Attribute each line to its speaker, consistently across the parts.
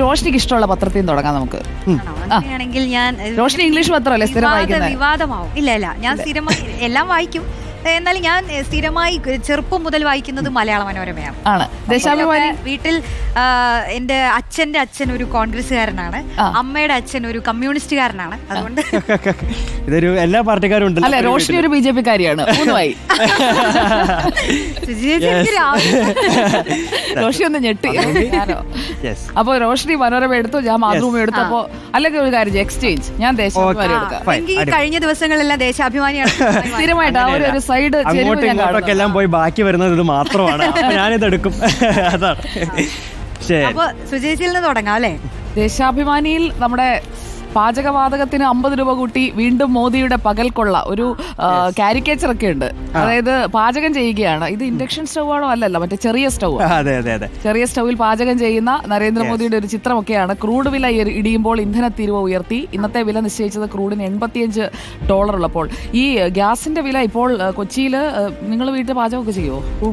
Speaker 1: റോഷനിക്ക് ഇഷ്ടമുള്ള പത്രത്തിൽ നിന്ന് തുടങ്ങാം നമുക്ക്?
Speaker 2: അങ്ങനെയാണെങ്കിൽ ഞാൻ
Speaker 1: റോഷനി ഇംഗ്ലീഷ് പത്രമല്ലേ? സ്ഥിരം
Speaker 2: വിവാദ-
Speaker 1: വായിക്കുന്നത്
Speaker 2: വിവാദമാവും. ഇല്ല ഇല്ല ഞാൻ സ്ഥിരമായി എല്ലാം വായിക്കും. എന്നാൽ ഞാൻ സ്ഥിരമായി ചെറുപ്പം മുതൽ വായിക്കുന്നത് മലയാള മനോരമയാണ്.
Speaker 1: ആണ്. ദേശാഭിമാനി
Speaker 2: വീട്ടിൽ എന്റെ അച്ഛന്റെ അച്ഛൻ ഒരു കോൺഗ്രസ്സുകാരനാണ്. അമ്മയുടെ അച്ഛൻ ഒരു കമ്മ്യൂണിസ്റ്റുകാരനാണ്. അതുകൊണ്ട്
Speaker 3: ഇതൊരു എല്ലാ പാർട്ടിക്കാരും
Speaker 1: ഉണ്ട്
Speaker 3: അല്ലെ
Speaker 1: റോഷനി ഒരു ബി ജെ പി കാരിയാണ് റോഷി ഒന്ന് ഞെട്ടി.
Speaker 3: യെസ്
Speaker 1: അപ്പൊ റോഷനി മനോരമ എടുത്തു ഞാൻ മാതൃഭൂമി എടുത്തു അപ്പൊ അല്ലെങ്കിൽ ഒരു കാര്യം എക്സ്ചേഞ്ച് ഞാൻ ദേശാഭിമാനി. എടുക്കാം.
Speaker 2: കഴിഞ്ഞ ദിവസങ്ങളെല്ലാം ദേശാഭിമാനിയാണ്.
Speaker 1: സ്ഥിരമായിട്ട് ആ ഒരു സൈഡ്
Speaker 3: അങ്ങോട്ടും ഇങ്ങോട്ടൊക്കെ എല്ലാം പോയി ബാക്കി വരുന്നത് ഇത് മാത്രമാണ്. ഞാനിത് എടുക്കും. അതാണ്. ശരി.
Speaker 2: അപ്പൊ സുജേച്ചിയിൽ നിന്ന് തുടങ്ങാം അല്ലേ?
Speaker 1: ദേശാഭിമാനിയിൽ നമ്മുടെ പാചകവാതകത്തിന് അമ്പത് രൂപ കൂട്ടി വീണ്ടും മോദിയുടെ പകൽക്കൊള്ള ഒരു കാരിക്കേച്ചർ ഒക്കെ ഉണ്ട്. അതായത് പാചകം ചെയ്യുകയാണ്. ഇത് ഇൻഡക്ഷൻ സ്റ്റൗ ആണോ അല്ലല്ലോ മറ്റേ ചെറിയ സ്റ്റൗ ചെറിയ സ്റ്റൗവിൽ പാചകം ചെയ്യുന്ന നരേന്ദ്രമോദിയുടെ ഒരു ചിത്രമൊക്കെയാണ്. ക്രൂഡ് വില ഇടിയുമ്പോൾ ഇന്ധന തീരുവ ഉയർത്തി. ഇന്നത്തെ വില നിശ്ചയിച്ചത് ക്രൂഡിന് എൺപത്തിയഞ്ച് ഡോളർ ഉള്ളപ്പോൾ ഈ ഗ്യാസിന്റെ വില ഇപ്പോൾ കൊച്ചിയിൽ നിങ്ങൾ വീട്ടിൽ പാചകമൊക്കെ ചെയ്യുമോ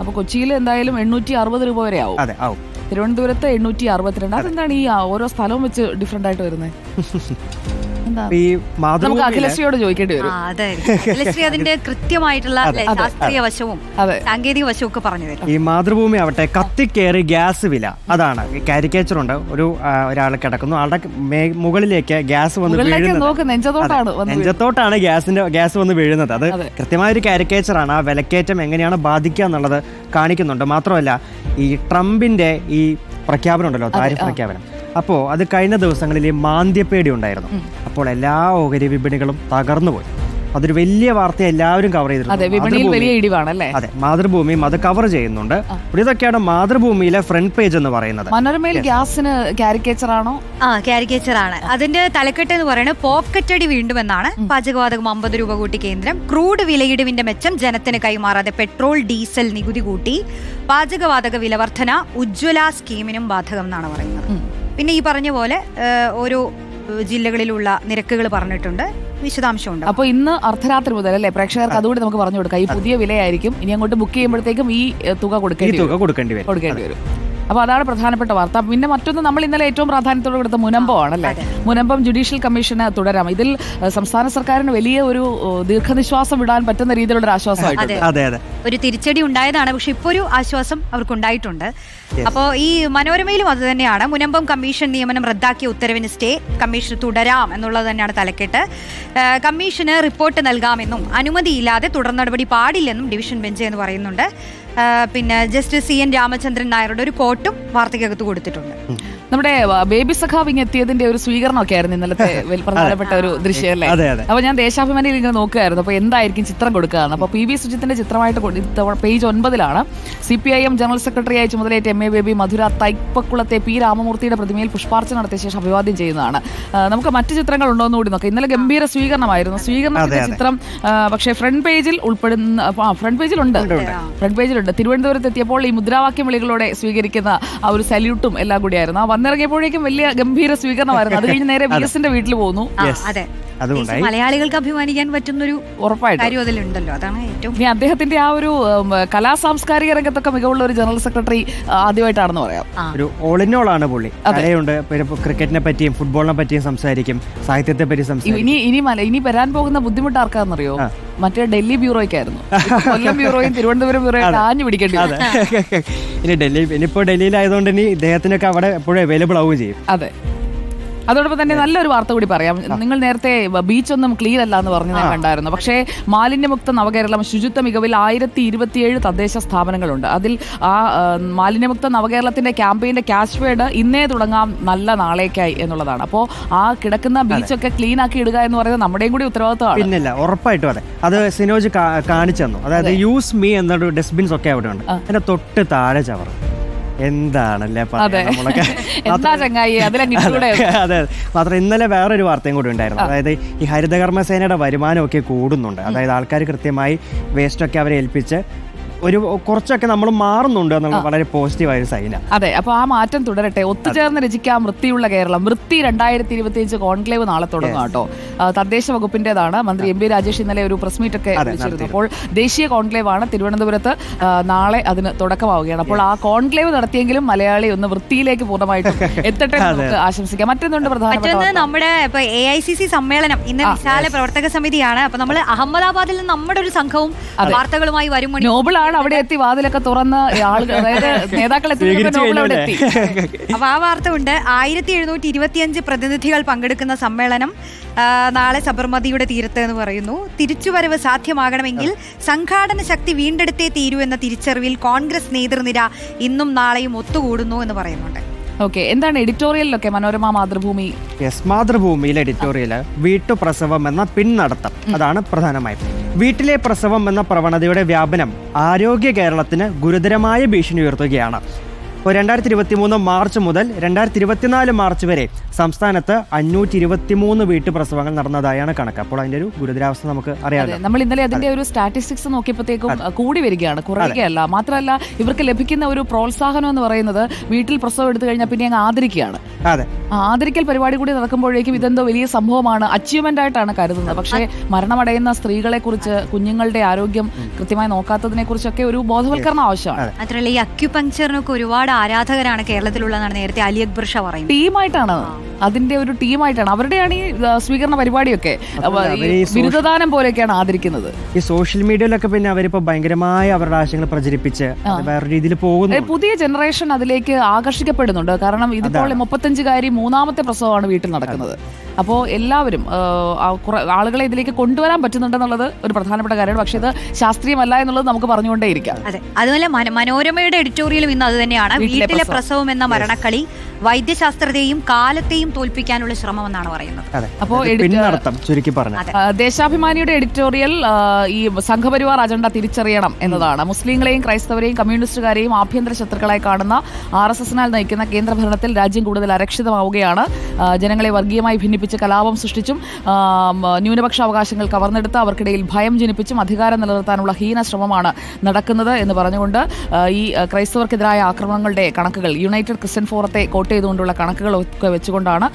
Speaker 1: അപ്പൊ കൊച്ചിയിൽ എന്തായാലും എണ്ണൂറ്റി അറുപത് രൂപ വരെ ആവും. തിരുവനന്തപുരത്ത് എണ്ണൂറ്റി അറുപത്തിരണ്ട്. അതെന്താണ് ഈ ഓരോ സ്ഥലവും വെച്ച് ഡിഫറെന്റ് ആയിട്ട് വരുന്നത്
Speaker 3: ഈ
Speaker 1: നമുക്ക്
Speaker 3: മാതൃഭൂമിയിലെ
Speaker 1: അഖിലശ്രീയോട് ചോദിക്കേണ്ടി
Speaker 2: ആ
Speaker 1: വരും
Speaker 2: അതായിരിക്കും ലക്ഷ്മി അതിന്റെ കൃത്യമായിട്ടുള്ള
Speaker 1: അതെ.
Speaker 2: ശാസ്ത്രീയ വശവും
Speaker 1: അതെ.
Speaker 2: സാങ്കേതിക വശവും ഒക്കെ പറഞ്ഞു തരും.
Speaker 3: ഈ മാതൃഭൂമി ആവട്ടെ കത്തിക്കേറി ഗ്യാസ് വില. അതാണ്. കാരിക്കേച്ചർ ഉണ്ട് ഒരു ഒരാൾ കിടക്കുന്നു. ആളുടെ മേ- മുകളിലേക്ക് ഗ്യാസ് വന്ന്
Speaker 1: മുകളിലേക്ക് നോക്ക് നെഞ്ചത്തോട്ടാണ് വന്ന്.
Speaker 3: നെഞ്ചത്തോട്ടാണ് ഗ്യാസിന്റെ ഗ്യാസ് വന്ന് വീഴുന്നത്. അത് കൃത്യമായ ഒരു കാരിക്കേച്ചറാണ് ആ വിലക്കയറ്റം എങ്ങനെയാണ് ബാധിക്കുക എന്നുള്ളത് കാണിക്കുന്നുണ്ട്. മാത്രമല്ല ഈ ട്രംപിന്റെ ഈ പ്രഖ്യാപനം ഉണ്ടല്ലോ താരിഫ് പ്രഖ്യാപനം. അപ്പോൾ അത് കഴിഞ്ഞ ദിവസങ്ങളിൽ ഈ മാന്ദ്യപ്പേടി ഉണ്ടായിരുന്നു. അപ്പോൾ എല്ലാ ഓഹരി വിപണികളും തകർന്നുപോയി. അതൊരു വലിയ വാർത്ത എല്ലാവരും കവർ ചെയ്തിട്ടുണ്ട് അതെ മാതൃഭൂമിയും അത് കവർ ചെയ്യുന്നുണ്ട്. ഇതൊക്കെയാണ് മാതൃഭൂമിയിലെ ഫ്രണ്ട് പേജ് എന്ന് പറയുന്നത്.
Speaker 1: മനോരമയിൽ ഗ്യാസിന് കാരിക്കേച്ചർ ആണോ
Speaker 2: ആ കാരിക്കേച്ചർ ആണ് അതിന്റെ തലക്കെട്ട് എന്ന് പറയുന്നത് പോക്കറ്റടി വീണ്ടും എന്നാണ് പാചകവാതകം അമ്പത് രൂപ കൂട്ടി കേന്ദ്രം. ക്രൂഡ് വിലയിടിവിന്റെ മെച്ചം ജനത്തിന് കൈമാറാതെ പെട്രോൾ ഡീസൽ നികുതി കൂട്ടി. പാചകവാതക വിലവർധന ഉജ്ജ്വല സ്കീമിനും ബാധകം എന്നാണ് പറയുന്നത് പിന്നെ ഈ പറഞ്ഞ പോലെ ഓരോ ജില്ലകളിലുള്ള നിരക്കുകൾ പറഞ്ഞിട്ടുണ്ട്. വിശദാംശമുണ്ട്
Speaker 1: അപ്പൊ ഇന്ന് അർദ്ധരാത്രി മുതൽ അല്ലേ? പ്രേക്ഷകർക്ക് അതുകൂടി നമുക്ക് പറഞ്ഞു കൊടുക്കാം. ഈ പുതിയ വിലയായിരിക്കും. ഇനി അങ്ങോട്ട് ബുക്ക് ചെയ്യുമ്പോഴത്തേക്കും ഈ തുക കൊടുക്കേണ്ടി.
Speaker 3: തുക കൊടുക്കേണ്ടി വരും.
Speaker 1: കൊടുക്കേണ്ടി വരും. അപ്പൊ അതാണ് പ്രധാനപ്പെട്ട വാർത്ത. പിന്നെ മറ്റൊന്ന് നമ്മൾ ഇന്നലെ ഏറ്റവും പ്രാധാന്യത്തോടെ കൊടുത്ത മുനമ്പമാണ് അല്ലേ മുനമ്പം ജുഡീഷ്യൽ കമ്മീഷന് തുടരാം. ഇതിൽ സംസ്ഥാന സർക്കാരിന് വലിയ ഒരു ദീർഘനിശ്വാസം വിടാൻ പറ്റുന്ന രീതിയിലുള്ള ഒരു ആശ്വാസമായിട്ടുണ്ട്
Speaker 3: അതെ. അതെ
Speaker 2: ഒരു തിരിച്ചടി ഉണ്ടായതാണ്. പക്ഷെ ഇപ്പോൾ ഒരു ആശ്വാസം അവർക്ക് ഉണ്ടായിട്ടുണ്ട് അപ്പോൾ ഈ മനോരമയിലും അത് തന്നെയാണ്. മുനമ്പം കമ്മീഷൻ നിയമനം റദ്ദാക്കിയ ഉത്തരവിന് സ്റ്റേ കമ്മീഷൻ തുടരാം എന്നുള്ളത് തന്നെയാണ് തലക്കെട്ട്. കമ്മീഷന് റിപ്പോർട്ട് നൽകാമെന്നും അനുമതിയില്ലാതെ തുടർ നടപടി പാടില്ലെന്നും ഡിവിഷൻ ബെഞ്ച് എന്ന് പറയുന്നുണ്ട്. പിന്നെ ജസ്റ്റിസ് സി എൻ രാമചന്ദ്രൻ നായരുടെ ഒരു കോട്ടും വാർത്തയ്ക്കകത്ത് കൊടുത്തിട്ടുണ്ട്.
Speaker 1: നമ്മുടെ ബേബി സഖാവ് ഇങ്ങനെ എത്തിയതിന്റെ ഒരു സ്വീകരണമൊക്കെ ആയിരുന്നു ഇന്നലത്തെ പ്രധാനപ്പെട്ട ഒരു ദൃശ്യം അല്ലേ?
Speaker 3: അതെ, അതെ.
Speaker 1: അപ്പൊ ഞാൻ ദേശാഭിമാനിയിൽ ഇങ്ങനെ നോക്കുകയായിരുന്നു. അപ്പൊ എന്തായിരിക്കും ചിത്രം കൊടുക്കുകയാണ് അപ്പൊ പി വി സുജിത്തിന്റെ ചിത്രമായിട്ട് page ഒൻപതിലാണ്. C P I M general സെക്രട്ടറിയായി ചുമതലയേറ്റ എം എ ബേബി മധുര തൈപ്പക്കുളത്തെ പി രാമമൂർത്തിയുടെ പ്രതിമയിൽ പുഷ്പാർച്ചന നടത്തിയ ശേഷം അഭിവാദ്യം ചെയ്യുന്നതാണ്. നമുക്ക് മറ്റു ചിത്രങ്ങൾ ഉണ്ടോ എന്ന് കൂടി നോക്കാം. ഇന്നലെ ഗംഭീര സ്വീകരണമായിരുന്നു. സ്വീകരണത്തിന്റെ. ചിത്രം പക്ഷേ ഫ്രണ്ട് പേജിൽ ഉൾപ്പെടുന്ന ഫ്രണ്ട് പേജിൽ ഉണ്ട് ഫ്രണ്ട് പേജിലുണ്ട് തിരുവനന്തപുരത്ത് എത്തിയപ്പോൾ ഈ മുദ്രാവാക്യം വിളികളോടെ സ്വീകരിക്കുന്ന ആ ഒരു സല്യൂട്ടും എല്ലാം കൂടിയായിരുന്നു. ആ വന്നിറങ്ങിയപ്പോഴേക്കും വലിയ ഗംഭീര സ്വീകരണമായിരുന്നു. അത് കഴിഞ്ഞ് നേരെ വി എസിന്റെ വീട്ടിൽ പോകുന്നു
Speaker 2: അതെ. മലയാളികൾക്ക് അഭിമാനിക്കാൻ പറ്റുന്നൊരു
Speaker 1: ഒരു
Speaker 2: കാര്യം അതിലുണ്ടല്ലോ. അതാണ് ഏറ്റവും
Speaker 1: ഇനി അദ്ദേഹത്തിന്റെ ആ ഒരു കലാ സാംസ്കാരിക രംഗത്തൊക്കെ മികവുള്ള ഒരു ജനറൽ സെക്രട്ടറി ആ, ആദ്യമായിട്ടാണെന്ന് പറയാം.
Speaker 3: ഒരു ഓൾ ഇൻ ഓൾ ആണ് പുള്ളി. കലയുണ്ട് ക്രിക്കറ്റിനെ പറ്റിയും ഫുട്ബോളിനെ പറ്റിയും സംസാരിക്കും സാഹിത്യത്തെ പറ്റി സംസാരിക്കും.
Speaker 1: ഇനി ഇനി മല ഇനി വരാൻ പോകുന്ന ബുദ്ധിമുട്ട് ആർക്കാണെന്നറിയോ? മറ്റേ ഡൽഹി ബ്യൂറോയ്ക്കായിരുന്നു. കൊല്ലം ബ്യൂറോയും തിരുവനന്തപുരം ബ്യൂറോയും ആഞ്ഞു പിടിക്കേണ്ടി.
Speaker 3: അതെ. ഇനി ഡൽഹി ഇനിയിപ്പോ ഡൽഹിയിലായതുകൊണ്ട് ഇനി ഇദ്ദേഹത്തിനൊക്കെ അവിടെ എപ്പോഴും അവൈലബിൾ ആവുകയും ചെയ്യും.
Speaker 1: അതെ. അതോടൊപ്പം തന്നെ നല്ലൊരു വാർത്ത കൂടി പറയാം. നിങ്ങൾ നേരത്തെ ബീച്ച് ഒന്നും ക്ലീൻ അല്ല എന്ന് പറഞ്ഞ് ഞാൻ കണ്ടായിരുന്നു. പക്ഷേ മാലിന്യമുക്ത നവകേരളം ശുചിത്വ മികവിൽ ആയിരത്തി ഇരുപത്തിയേഴ് തദ്ദേശ സ്ഥാപനങ്ങളുണ്ട്. അതിൽ ആ മാലിന്യമുക്ത നവകേരളത്തിന്റെ ക്യാമ്പയിന്റെ ക്യാഷ് വേഡ് ഇന്നേ തുടങ്ങാം നല്ല നാളേക്കായി എന്നുള്ളതാണ്. അപ്പോൾ ആ കിടക്കുന്ന ബീച്ചൊക്കെ ക്ലീൻ ആക്കി ഇടുക എന്ന് പറയുന്നത് നമ്മുടെയും കൂടി ഉത്തരവാദിത്തമാണ്
Speaker 3: പിന്നില്ല ഉറപ്പായിട്ടും അതെ. അത് സിനോജ് കാണിച്ചു തന്നു. അതായത് യൂസ് മീ എന്നൊരു ഡസ്റ്റ്ബിൻസ് ഒക്കെ അവിടെ ഉണ്ട്. അതിന്റെ തൊട്ട് താഴെ ചവർ എന്താണല്ലേ പറയാ?
Speaker 1: അതെ
Speaker 3: നമ്മളൊക്കെ
Speaker 1: എന്താ ചങ്ങായി?
Speaker 3: അതെ മാത്രം ഇന്നലെ വേറൊരു വാർത്തയും കൂടി ഉണ്ടായിരുന്നു. അതായത് ഈ ഹരിതകർമ്മസേനയുടെ വരുമാനമൊക്കെ കൂടുന്നുണ്ട്. അതായത് ആൾക്കാർ കൃത്യമായി വേസ്റ്റൊക്കെ അവരെ ഏൽപ്പിച്ച് ഒരു കുറച്ചൊക്കെ നമ്മൾ മാറുന്നുണ്ട് എന്നുള്ളത് വളരെ പോസിറ്റീവായ ഒരു സൈനാണ്
Speaker 1: അതെ അപ്പൊ ആ മാറ്റം തുടരട്ടെ. ഒത്തുചേർന്ന് രചിക്കാം വൃത്തിയുള്ള കേരളം. വൃത്തി രണ്ടായിരത്തി ഇരുപത്തി അഞ്ച് കോൺക്ലേവ് നാളെ തുടങ്ങും കേട്ടോ. തദ്ദേശ വകുപ്പിന്റേതാണ്. മന്ത്രി എം പി രാജേഷ് ഇന്നലെ ഒരു പ്രസ് മീറ്റ് ഒക്കെ വിളിച്ചിരുന്നു. അപ്പോൾ ദേശീയ കോൺക്ലേവ് ആണ് തിരുവനന്തപുരത്ത് നാളെ അതിന് തുടക്കമാവുകയാണ്. അപ്പോൾ ആ കോൺക്ലേവ് നടത്തിയെങ്കിലും മലയാളി ഒന്ന് വൃത്തിയിലേക്ക് പൂർണമായിട്ട് എത്തട്ടെ എന്ന് നമുക്ക് ആശംസിക്കാം. മറ്റൊന്നുണ്ട് പ്രധാനപ്പെട്ട
Speaker 2: നമ്മുടെ ഇപ്പൊ എ ഐ സി സി സമ്മേളനം. ഇന്ന് വിശാല പ്രവർത്തക സമിതിയാണ്. അപ്പൊ നമ്മൾ അഹമ്മദാബാദിൽ നിന്ന് നമ്മുടെ ഒരു സംഘവും വാർത്തകളുമായി വരും മുന്നേ
Speaker 1: അവിടെ എത്തി വാതിലൊക്കെ തുറന്ന് ആളുകൾ അതായത് നേതാക്കൾ എത്തി അവിടെ എത്തി.
Speaker 2: അപ്പൊ ആ വാർത്ത ഉണ്ട് ആയിരത്തി എഴുന്നൂറ്റി ഇരുപത്തിയഞ്ച് പ്രതിനിധികൾ പങ്കെടുക്കുന്ന സമ്മേളനം നാളെ സബർമതിയുടെ തീരത്ത് എന്ന് പറയുന്നു. തിരിച്ചുവരവ് സാധ്യമാകണമെങ്കിൽ സംഘാടന ശക്തി വീണ്ടെടുത്തേ തീരൂ എന്ന തിരിച്ചറിവിൽ കോൺഗ്രസ് നേതൃനിര ഇന്നും നാളെയും ഒത്തുകൂടുന്നു എന്ന് പറയുന്നുണ്ട്.
Speaker 1: ഓക്കെ എന്താണ് എഡിറ്റോറിയലിലൊക്കെ മനോരമ മാതൃഭൂമി?
Speaker 3: യെസ് മാതൃഭൂമിയിലെ എഡിറ്റോറിയൽ വീട്ടുപ്രസവം എന്ന പിൻനടത്തം അതാണ് പ്രധാനമായും. വീട്ടിലെ പ്രസവം എന്ന പ്രവണതയുടെ വ്യാപനം ആരോഗ്യ കേരളത്തിന് ഗുരുതരമായ ഭീഷണി ഉയർത്തുകയാണ്. രണ്ടായിരത്തി ഇരുപത്തി മൂന്ന് മാർച്ച് മുതൽ രണ്ടായിരത്തി ഇരുപത്തിനാല് മാർച്ച് വരെ സംസ്ഥാനത്ത് അഞ്ഞൂറ്റി ഇരുപത്തി മൂന്ന് വീട്ടുപ്രസവങ്ങൾ നടന്നതായാണ് കണക്ക്. അപ്പോൾ അതിന്റെ ഒരു ഗുരുതരാവസ്ഥ നമുക്ക് അറിയാം
Speaker 1: നമ്മൾ ഇന്നലെ അതിന്റെ ഒരു സ്റ്റാറ്റിസ്റ്റിക്സ് നോക്കിയപ്പോഴത്തേക്കും കൂടി വരികയാണ് കുറയുകയല്ല. മാത്രമല്ല ഇവർക്ക് ലഭിക്കുന്ന ഒരു പ്രോത്സാഹനം എന്ന് പറയുന്നത് വീട്ടിൽ പ്രസവം എടുത്തു കഴിഞ്ഞാൽ പിന്നെ അങ്ങ് ആദരിക്കുകയാണ്.
Speaker 3: അതെ.
Speaker 1: ആദരിക്കൽ പരിപാടി കൂടി നടക്കുമ്പോഴേക്കും ഇതെന്തോ വലിയ സംഭവമാണ് അച്ചീവ്മെന്റ് ആയിട്ടാണ് കരുതുന്നത്. പക്ഷേ മരണമടയുന്ന സ്ത്രീകളെ കുറിച്ച് കുഞ്ഞുങ്ങളുടെ ആരോഗ്യം കൃത്യമായി നോക്കാത്തതിനെ കുറിച്ചൊക്കെ ഒരു ബോധവൽക്കരണം ആവശ്യമാണ്.
Speaker 2: മാത്രമല്ല ഈ അക്യുപങ്ചറിനൊക്കെ ഒരുപാട് ആരാധകരാണ് കേരളത്തിലുള്ളതാണ് നേരത്തെ അലി അക്ബർ ഷാ പറയുന്നത്.
Speaker 1: ടീമായിട്ടാണ് അതിന്റെ ഒരു ടീമായിട്ടാണ്. അവരുടെയാണ് ഈ ആ, സ്വീകരണ പരിപാടിയൊക്കെ. അപ്പൊ ഈ
Speaker 3: അവർ ഈ
Speaker 1: ബിരുദദാനം പോലെയൊക്കെയാണ് ആദരിക്കുന്നത്.
Speaker 3: ഈ സോഷ്യൽ മീഡിയയിലൊക്കെ പിന്നെ അവരിപ്പോ ഭയങ്കരമായ അവരുടെ ആശയങ്ങൾ പ്രചരിപ്പിച്ച് അത് വേറെ രീതിയിൽ പോകുന്നു
Speaker 1: ഏ, പുതിയ ജനറേഷൻ അതിലേക്ക് ആകർഷിക്കപ്പെടുന്നുണ്ട്. കാരണം ഇതിപ്പോൾ മുപ്പത്തഞ്ചുകാരി മൂന്നാമത്തെ പ്രസവമാണ് വീട്ടിൽ നടക്കുന്നത്. അപ്പോൾ എല്ലാവരും ആ, ആ, കുറെ ആളുകളെ ഇതിലേക്ക് കൊണ്ടുവരാൻ പറ്റുന്നുണ്ടെന്നുള്ളത് ഒരു പ്രധാനപ്പെട്ട കാര്യമാണ്. പക്ഷേ ഇത് ശാസ്ത്രീയമല്ല എന്നുള്ളത് നമുക്ക് പറഞ്ഞുകൊണ്ടേയിരിക്കാം.
Speaker 2: അതെ. മന- മനോരമയുടെ എഡിറ്റോറിയലും ഇന്ന് അത് തന്നെയാണ്.
Speaker 1: വീട്ടിലെ. പ്രസവം
Speaker 2: എന്ന മരണക്കളി വൈദ്യശാസ്ത്രത്തെയും കാലത്തെയും തോൽപ്പിക്കാനുള്ള ശ്രമം എന്നാണ് പറയുന്നത്
Speaker 1: അപ്പോൾ
Speaker 3: പിന്നർത്ഥം ചുരുക്കി പറഞ്ഞു.
Speaker 1: ദേശാഭിമാനിയുടെ എഡിറ്റോറിയൽ ഈ സംഘപരിവാർ അജണ്ട തിരിച്ചറിയണം എന്നതാണ്. മുസ്ലിങ്ങളെയും ക്രൈസ്തവരെയും കമ്മ്യൂണിസ്റ്റുകാരെയും ആഭ്യന്തര ശത്രുക്കളായി കാണുന്ന ആർ എസ് എസിനാൽ നയിക്കുന്ന കേന്ദ്ര ഭരണത്തിൽ രാജ്യം കൂടുതൽ അരക്ഷിതമാവുകയാണ്. ജനങ്ങളെ വർഗീയമായി ഭിന്നിപ്പിച്ച് കലാപം സൃഷ്ടിച്ചും ന്യൂനപക്ഷ അവകാശങ്ങൾ കവർന്നെടുത്ത് അവർക്കിടയിൽ ഭയം ജനിപ്പിച്ചും അധികാരം നിലനിർത്താനുള്ള ഹീന ശ്രമമാണ് നടക്കുന്നത് എന്ന് പറഞ്ഞുകൊണ്ട് ഈ ക്രൈസ്തവർക്കെതിരായ ആക്രമണങ്ങളുടെ കണക്കുകൾ യുണൈറ്റഡ് ക്രിസ്ത്യൻ ഫോറത്തെ കോട്ട് ചെയ്തുകൊണ്ടുള്ള കണക്കുകളൊക്കെ വെച്ചുകൊണ്ടാണ്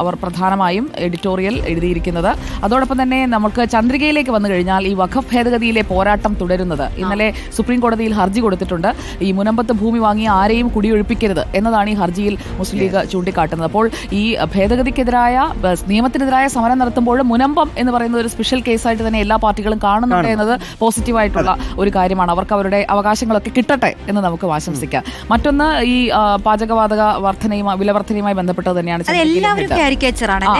Speaker 1: അവർ പ്രധാനമായും എഡിറ്റോറിയൽ എഴുതിയിരിക്കുന്നത്. അതോടൊപ്പം തന്നെ നമുക്ക് ചന്ദ്രികയിലേക്ക് വന്നു കഴിഞ്ഞാൽ ഈ വഖഫ് ഭേദഗതിയിലെ പോരാട്ടം തുടരുന്നത്. ഇന്നലെ സുപ്രീം കോടതിയിൽ ഹർജി കൊടുത്തിട്ടുണ്ട്. ഈ മുനമ്പത്ത് ഭൂമി വാങ്ങി ആരെയും കുടിയൊഴിപ്പിക്കരുത് എന്നതാണ് ഈ ഹർജിയിൽ മുസ്ലിം ലീഗ് ചൂണ്ടിക്കാട്ടുന്നത്. അപ്പോൾ ഈ ഭേദഗതിക്കെതിരായ നിയമത്തിനെതിരായ സമരം നടത്തുമ്പോൾ മുനമ്പം എന്ന് പറയുന്നത് ഒരു സ്പെഷ്യൽ കേസായിട്ട് തന്നെ എല്ലാ പാർട്ടികളും കാണുന്നുണ്ട് എന്നത് പോസിറ്റീവായിട്ടുള്ള ഒരു കാര്യമാണ്. അവർക്ക് അവരുടെ അവകാശങ്ങളൊക്കെ കിട്ടട്ടെ എന്ന് നമുക്ക് ആശംസിക്കാം. മറ്റൊന്ന് ഈ പാചകവാതക പാചകവാതക വർധനയുമായി വിലവർധനയുമായി ബന്ധപ്പെട്ടത് തന്നെയാണ്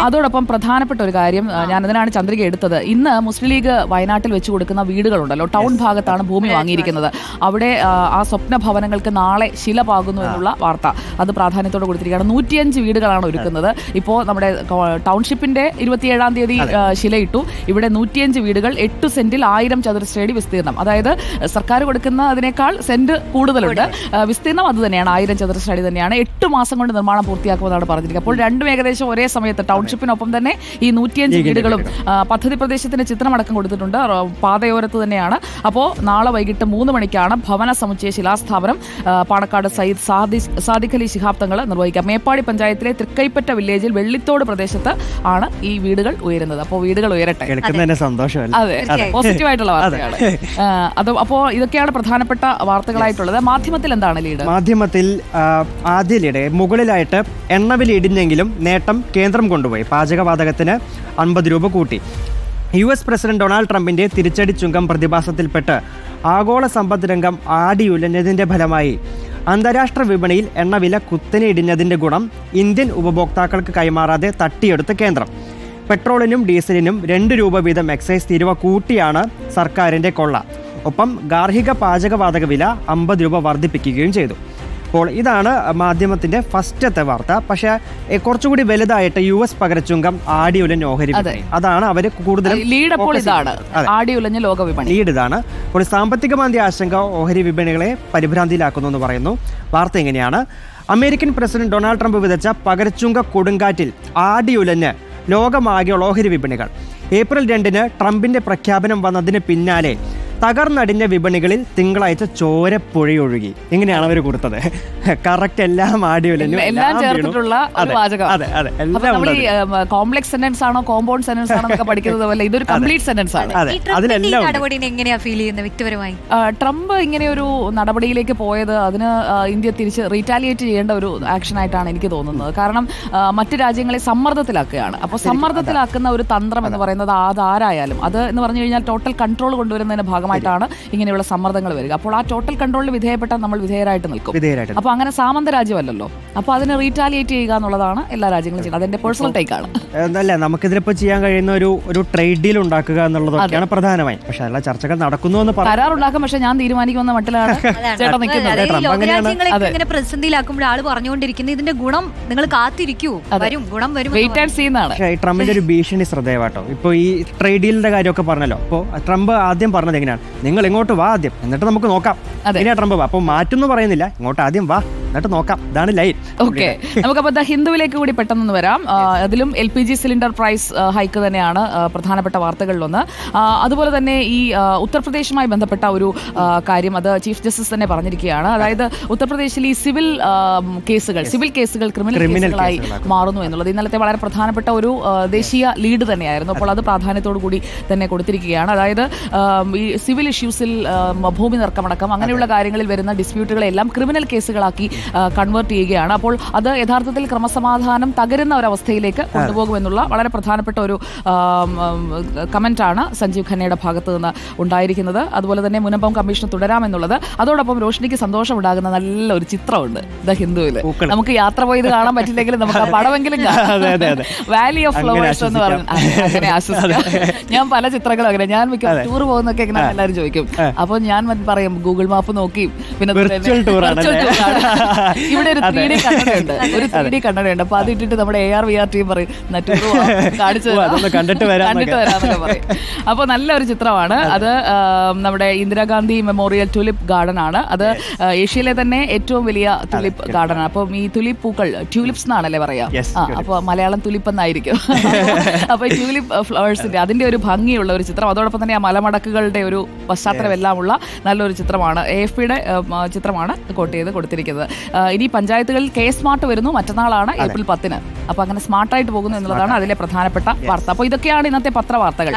Speaker 1: അതോടൊപ്പം പ്രധാനപ്പെട്ട ഒരു കാര്യം ഞാൻ അതിനാണ് ചന്ദ്രിക എടുത്തത്. ഇന്ന് മുസ്ലിം ലീഗ് വയനാട്ടിൽ വെച്ച് കൊടുക്കുന്ന വീടുകളുണ്ടല്ലോ. ടൗൺ ഭാഗത്താണ് ഭൂമി വാങ്ങിയിരിക്കുന്നത്. അവിടെ ആ, സ്വപ്ന ഭവനങ്ങൾക്ക് നാളെ ശില പാകുന്നു എന്നുള്ള വാർത്ത. അത് പ്രാധാന്യത്തോടെ കൊടുത്തിരിക്കുകയാണ്. നൂറ്റിയഞ്ച് വീടുകളാണ് ഒരുക്കുന്നത്. ഇപ്പോൾ നമ്മുടെ ടൗൺഷിപ്പിന്റെ ടൗൺഷിപ്പിന്റെ ഇരുപത്തിയേഴാം തീയതി ശിലയിട്ടു. ഇവിടെ നൂറ്റിയഞ്ച് വീടുകൾ എട്ട് സെന്റിൽ ആയിരം ചതുരശ്രയടി വിസ്തീർണം. അതായത് സർക്കാർ കൊടുക്കുന്ന അതിനേക്കാൾ സെന്റ് കൂടുതലുണ്ട്. വിസ്തീർണം അത് തന്നെയാണ്. ആയിരം ചതുരശ്രയടി തന്നെയാണ്. എട്ട് മാസം കൊണ്ട് നിർമ്മാണം പൂർത്തിയാക്കുമെന്നാണ് പറഞ്ഞിരിക്കുന്നത്. അപ്പോൾ രണ്ടും ഏകദേശം ഒരേ സമയത്ത് ടൗൺഷിപ്പിനൊപ്പം തന്നെ ഈ നൂറ്റിയഞ്ച് വീടുകളും പദ്ധതി പ്രദേശത്തിന് ചിത്രമടക്കം കൊടുത്തിട്ടുണ്ട്. പാതയോരത്ത് തന്നെയാണ്. അപ്പോൾ നാളെ വൈകിട്ട് മൂന്ന് മണിക്കാണ് ഭവന സമുച്ചയ ശിലാസ്ഥാപനം പാണക്കാട് സയ്യിദ് സാദി സാദിഖ് അലി ശിഹാബ് തങ്ങൾ നിർവഹിക്കുക മേപ്പാടി പഞ്ചായത്തിലെ തൃക്കൈപ്പറ്റ വില്ലേജിൽ വെള്ളിത്തോട് പ്രദേശത്ത് ആണ് ഈ വീടുകൾ ഉയരുന്നത്. അപ്പോൾ വീടുകൾ ഉയരട്ടെ. അതെ. പോസിറ്റീവ് ആയിട്ടുള്ള വാർത്തയാണ് അത്. അപ്പോൾ ഇതൊക്കെയാണ് പ്രധാനപ്പെട്ട വാർത്തകളായിട്ടുള്ളത്. മാധ്യമത്തിൽ എന്താണ് ലീഡ്?
Speaker 3: മാധ്യമത്തിൽ ആദ്യ ആദ്യലിടെ മുകളിലായിട്ട് എണ്ണവില ഇടിഞ്ഞെങ്കിലും നേട്ടം കേന്ദ്രം കൊണ്ടുപോയി. പാചകവാതകത്തിന് അൻപത് രൂപ കൂട്ടി. യു എസ് പ്രസിഡന്റ് ഡൊണാൾഡ് ട്രംപിന്റെ തിരിച്ചടി ചുങ്കം പ്രതിഭാസത്തിൽപ്പെട്ട് ആഗോള സമ്പദ് രംഗം ആടിയുലഞ്ഞതിന്റെ ഫലമായി അന്താരാഷ്ട്ര വിപണിയിൽ എണ്ണവില കുത്തനെ ഇടിഞ്ഞതിന്റെ ഗുണം ഇന്ത്യൻ ഉപഭോക്താക്കൾക്ക് കൈമാറാതെ തട്ടിയെടുത്ത കേന്ദ്രം. പെട്രോളിനും ഡീസലിനും രണ്ട് രൂപ വീതം എക്സൈസ് തീരുവ കൂട്ടിയാണ് സർക്കാരിന്റെ കൊള്ള. ഒപ്പം ഗാർഹിക പാചകവാതക വില അമ്പത് രൂപ വർദ്ധിപ്പിക്കുകയും ചെയ്തു. അപ്പോൾ ഇതാണ് മാധ്യമത്തിന്റെ ഫസ്റ്റത്തെ വാർത്ത. പക്ഷേ കുറച്ചുകൂടി വലുതായിട്ട് യു എസ് പകരച്ചുങ്കം ആടിയുലൻ ഓഹരി അതാണ് അവർ കൂടുതലും
Speaker 1: ലീഡ് അപ്പോൾ ഇതാണ്. ആടിയുലഞ്ഞ. ലോക വിപണി.
Speaker 3: ലീഡ് ഇതാണ്. അപ്പോൾ സാമ്പത്തിക മാന്ദ്യ ആശങ്ക ഓഹരി വിപണികളെ പരിഭ്രാന്തിയിലാക്കുന്നു എന്ന് പറയുന്നു. വാർത്ത എങ്ങനെയാണ് അമേരിക്കൻ പ്രസിഡന്റ് ഡൊണാൾഡ് ട്രംപ് വിതച്ച പകരച്ചുങ്ക കൊടുങ്കാറ്റിൽ ആടിയുലഞ്ഞ് ലോകമാകെയുള്ള ഓഹരി വിപണികൾ. ഏപ്രിൽ രണ്ടിന് ട്രംപിന്റെ പ്രഖ്യാപനം വന്നതിന് പിന്നാലെ തകർന്നടിഞ്ഞ വിപണികളിൽ തിങ്കളാഴ്ച ചോരപ്പുഴയൊഴുകി ഇങ്ങനെയാണ് അവർ കൊടുത്തത്. കറക്റ്റ് എല്ലാം ആഡിയോയിലും
Speaker 1: എല്ലാം ചേർത്തിട്ടുള്ള ഒരു വാചകം.
Speaker 3: അതെ അതെ.
Speaker 1: കോംപ്ലക്സ് സെന്റൻസ് ആണോ കോമ്പൗണ്ട് സെന്റൻസ് ആണോ എന്നൊക്കെ പഠിക്കുന്നത് പോലെ ഇതൊരു കംപ്ലീറ്റ് സെന്റൻസ് ആണ്.
Speaker 3: അതെ അതിലെല്ലാം
Speaker 2: എങ്ങനെയാ ഫീൽ ചെയ്യുന്നത് വ്യക്തിപരമായി?
Speaker 1: ആ, ട്രംപ് ഇങ്ങനെ ഒരു നടപടിയിലേക്ക് പോയത് അതിന് ഇന്ത്യ തിരിച്ച് റീറ്റാലിയേറ്റ് ചെയ്യേണ്ട ഒരു ആക്ഷൻ ആയിട്ടാണ് എനിക്ക് തോന്നുന്നത്. കാരണം മറ്റു രാജ്യങ്ങളെ സമ്മർദ്ദത്തിലാക്കുകയാണ്. അപ്പോൾ സമ്മർദ്ദത്തിലാക്കുന്ന ഒരു തന്ത്രം എന്ന് പറയുന്നത് അതാരായാലും അത് എന്ന് പറഞ്ഞു കഴിഞ്ഞാൽ ടോട്ടൽ കൺട്രോൾ കൊണ്ടുവരുന്നതിന്റെ ഭാഗമായിട്ടാണ് ഇങ്ങനെയുള്ള സമ്മർദ്ദങ്ങൾ വരിക. അപ്പോൾ ആ ടോട്ടൽ കൺട്രോളിൽ വിധേയപ്പെട്ട നമ്മൾ വിധേയരായിട്ട് നിൽക്കും.
Speaker 3: വിധേയരായിട്ട്
Speaker 1: അപ്പോൾ അങ്ങനെ സാമന്ത രാജ്യമല്ലല്ലോ. അപ്പോൾ അതിനെ റീറ്റാലിയേറ്റ് ചെയ്യുക എന്നുള്ളതാണ് എല്ലാ രാജ്യങ്ങളും ചെയ്യുന്നത്. അതെന്റെ പേഴ്സണൽ ടേക്കാണ്
Speaker 3: എന്നല്ല നമുക്കിതിലിപ്പോ ചെയ്യാൻ കഴിയുന്ന ഒരു ഒരു ട്രേഡ് ഡീൽ ഉണ്ടാക്കുക എന്നുള്ളതൊക്കെയാണ് പ്രധാനമായി. പക്ഷെ എല്ലാ ചർച്ചകൾ നടക്കുന്നു എന്ന് പറഞ്ഞു
Speaker 1: കരാറുണ്ടാക്കും പക്ഷെ ഞാൻ തീരുമാനിക്കുന്ന മട്ടിലാണ് ചേട്ടൻ നിൽക്കുന്നത്.
Speaker 2: പ്രതിസന്ധിയിലാക്കുമ്പോൾ ആൾ പറഞ്ഞുകൊണ്ടിരിക്കുന്നത് ഇതിന്റെ ഗുണം നിങ്ങൾ കാത്തിരിക്കൂ. വരും ഗുണം വരും
Speaker 3: ട്രംപിന്റെ ഒരു ഭീഷണി ശ്രദ്ധേയമാട്ടോ. ഇപ്പൊ ഈ ട്രേഡ് ഡീലിന്റെ കാര്യമൊക്കെ പറഞ്ഞല്ലോ. അപ്പോൾ ട്രംപ് ആദ്യം പറഞ്ഞത് എങ്ങനെയാണ്? നിങ്ങൾ ഇങ്ങോട്ട് വാ ആദ്യം. എന്നിട്ട് നമുക്ക് നോക്കാം.
Speaker 1: അതെ.
Speaker 3: ട്രംപ് വാ. അപ്പോൾ മാറ്റൊന്നും പറയുന്നില്ല. ഇങ്ങോട്ട് ആദ്യം വാ. എന്നിട്ട് നോക്കാം. ഇതാണ് ലൈൻ.
Speaker 1: ഓക്കെ. നമുക്കപ്പോൾ ഹിന്ദുവിലേക്ക് കൂടി പെട്ടെന്ന് വരാം. അതിലും L P G cylinder price hike തന്നെയാണ് പ്രധാനപ്പെട്ട വാർത്തകളിലൊന്ന്. അതുപോലെ തന്നെ ഈ ഉത്തർപ്രദേശുമായി ബന്ധപ്പെട്ട ഒരു കാര്യം അത് ചീഫ് ജസ്റ്റിസ് തന്നെ പറഞ്ഞിരിക്കുകയാണ്. അതായത് ഉത്തർപ്രദേശിൽ ഈ സിവിൽ കേസുകൾ സിവിൽ കേസുകൾ ക്രിമിനൽ കേസുകളായി മാറുന്നു എന്നുള്ളത്. ഇന്നലത്തെ വളരെ പ്രധാനപ്പെട്ട ഒരു ദേശീയ ലീഡ് തന്നെയായിരുന്നു. അപ്പോൾ അത് പ്രാധാന്യത്തോടു കൂടി തന്നെ കൊടുത്തിരിക്കുകയാണ്. അതായത് ഈ സിവിൽ ഇഷ്യൂസിൽ ഭൂമി തർക്കമടക്കം അങ്ങനെയുള്ള കാര്യങ്ങളിൽ വരുന്ന ഡിസ്പ്യൂട്ടുകളെല്ലാം ക്രിമിനൽ കേസുകളാക്കി കൺവേർട്ട് ചെയ്യുകയാണ്. അപ്പോൾ അത് യഥാർത്ഥത്തിൽ ക്രമസമാധാനം തകരുന്ന ഒരവസ്ഥയിലേക്ക് കൊണ്ടുപോകുമെന്നുള്ള വളരെ പ്രധാനപ്പെട്ട ഒരു കമന്റാണ് സഞ്ജീവ് ഖന്നയുടെ ഭാഗത്ത് നിന്ന് ഉണ്ടായിരിക്കുന്നത്. അതുപോലെ തന്നെ മുനമ്പം കമ്മീഷൻ തുടരാമെന്നുള്ളത്. അതോടൊപ്പം രോഷിനിക്ക് സന്തോഷമുണ്ടാകുന്ന നല്ലൊരു ചിത്രമുണ്ട്. ദ ഹിന്ദുവിൽ നമുക്ക് യാത്ര പോയത് കാണാൻ പറ്റില്ലെങ്കിലും നമുക്ക് ആ പടമെങ്കിലും. വാലി ഓഫ് ഫ്ലവേഴ്സ് എന്ന് പറഞ്ഞു
Speaker 3: ആശ്വസിക്കാം.
Speaker 1: അങ്ങനെ ആശ്വസിക്കാം. ഞാൻ പല ചിത്രങ്ങളും അങ്ങനെ ഞാൻ മിക്ക ടൂർ പോകുന്നൊക്കെ ഇങ്ങനെ എല്ലാവരും ചോദിക്കും. അപ്പൊ ഞാൻ പറയും ഗൂഗിൾ മാപ്പ് നോക്കി പിന്നെ ഇവിടെ ഒരു ത്രീ ഡി കണ്ണടയുണ്ട്. ഒരു ത്രീ ഡി കണ്ണടയുണ്ട്. അപ്പൊ അത് ഇട്ടിട്ട് നമ്മുടെ A R V R team പറയും കാണിച്ചു
Speaker 3: കണ്ടിട്ട് വരാം
Speaker 1: പറയും. അപ്പോൾ നല്ലൊരു ചിത്രമാണ്. അത്. നമ്മുടെ ഇന്ദിരാഗാന്ധി മെമ്മോറിയൽ ടുലിപ്പ് ഗാർഡൻ ആണ്. അത് ഏഷ്യയിലെ തന്നെ ഏറ്റവും വലിയ തുലിപ്പ് ഗാർഡൻ ആണ്. അപ്പം ഈ തുലിപ്പ് പൂക്കൾ ട്യൂലിപ്സ് എന്നാണല്ലേ പറയാ? അപ്പോൾ അപ്പൊ മലയാളം തുലിപ്പ് എന്നായിരിക്കും. അപ്പൊ ട്യൂലിപ്പ് ഫ്ലവേഴ്സിന്റെ അതിന്റെ ഒരു ഭംഗിയുള്ള ഒരു ചിത്രം. അതോടൊപ്പം തന്നെ ആ മലമടക്കുകളുടെ ഒരു പശ്ചാത്തലം എല്ലാം ഉള്ള നല്ലൊരു ചിത്രമാണ് എ എഫ് പിയുടെ ചിത്രമാണ് കോട്ട് ചെയ്ത് കൊടുത്തിരിക്കുന്നത്. ഇനി പഞ്ചായത്തുകളിൽ കെ സ്മാർട്ട് വരുന്നു മറ്റന്നാളാണ് ഏപ്രിൽ പത്തിന്. അപ്പൊ അങ്ങനെ സ്മാർട്ടായിട്ട് പോകുന്നു എന്നുള്ളതാണ് അതിലെ പ്രധാനപ്പെട്ട വാർത്ത. അപ്പൊ ഇതൊക്കെയാണ് ഇന്നത്തെ പത്രവാർത്തകൾ.